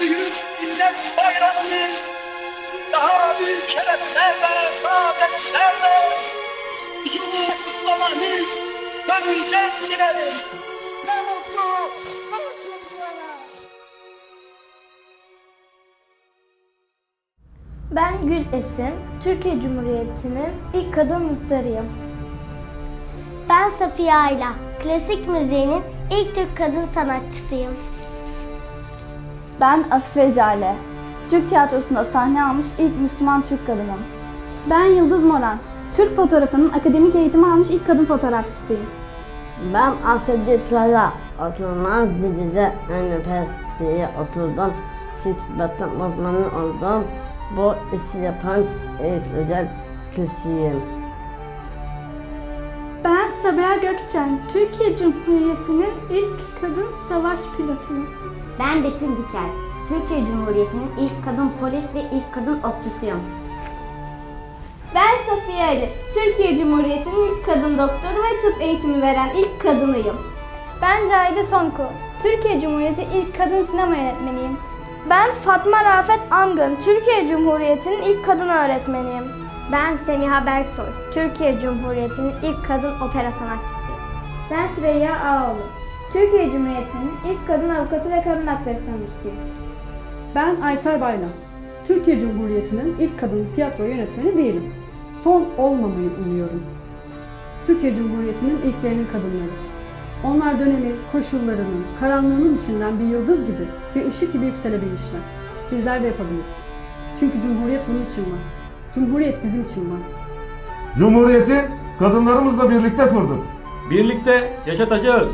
büyük millet bayramını daha büyük şereflerle, saadetlerle yolu kutlamanı gönülden dilerim. Ne mutlu, ne. Ben Gül Esin, Türkiye Cumhuriyeti'nin ilk kadın muhtarıyım. Ben Safiye Ayla, klasik müziğinin ilk Türk kadın sanatçısıyım. Ben Afife Jale. Türk tiyatrosunda sahne almış ilk Müslüman Türk kadınım. Ben Yıldız Moran. Türk fotoğrafının akademik eğitimi almış ilk kadın fotoğrafçısıyım. Ben Asya'da oturmaz dizide diye oturdum. Sıtbatın uzmanı oldum. Bu işi yapan ilk özel kişiyim. Ben Sabiha Gökçen. Türkiye Cumhuriyeti'nin ilk kadın savaş pilotuyum. Ben Betül Diker. Türkiye Cumhuriyeti'nin ilk kadın polis ve ilk kadın okçusuyum. Ben Safiye Ali, Türkiye Cumhuriyeti'nin ilk kadın doktoru ve tıp eğitimi veren ilk kadınıyım. Ben Cahide Sonku, Türkiye Cumhuriyeti ilk kadın sinema yönetmeniyim. Ben Fatma Rafet Angın, Türkiye Cumhuriyeti'nin ilk kadın öğretmeniyim. Ben Semiha Berksoy, Türkiye Cumhuriyeti'nin ilk kadın opera sanatçısıyım. Ben Süreyya Ağoğlu, Türkiye Cumhuriyeti'nin ilk kadın avukatı ve kadın hakları savunucusuyum. Ben Aysel Bayram. Türkiye Cumhuriyeti'nin ilk kadın tiyatro yönetmeni değilim. Son olmamayı umuyorum. Türkiye Cumhuriyeti'nin ilklerinin kadınları. Onlar dönemi, koşullarının, karanlığının içinden bir yıldız gibi, bir ışık gibi yükselebilmişler. Bizler de yapabiliriz. Çünkü Cumhuriyet bunun için var. Cumhuriyet bizim için var. Cumhuriyeti kadınlarımızla birlikte kurduk. Birlikte yaşatacağız.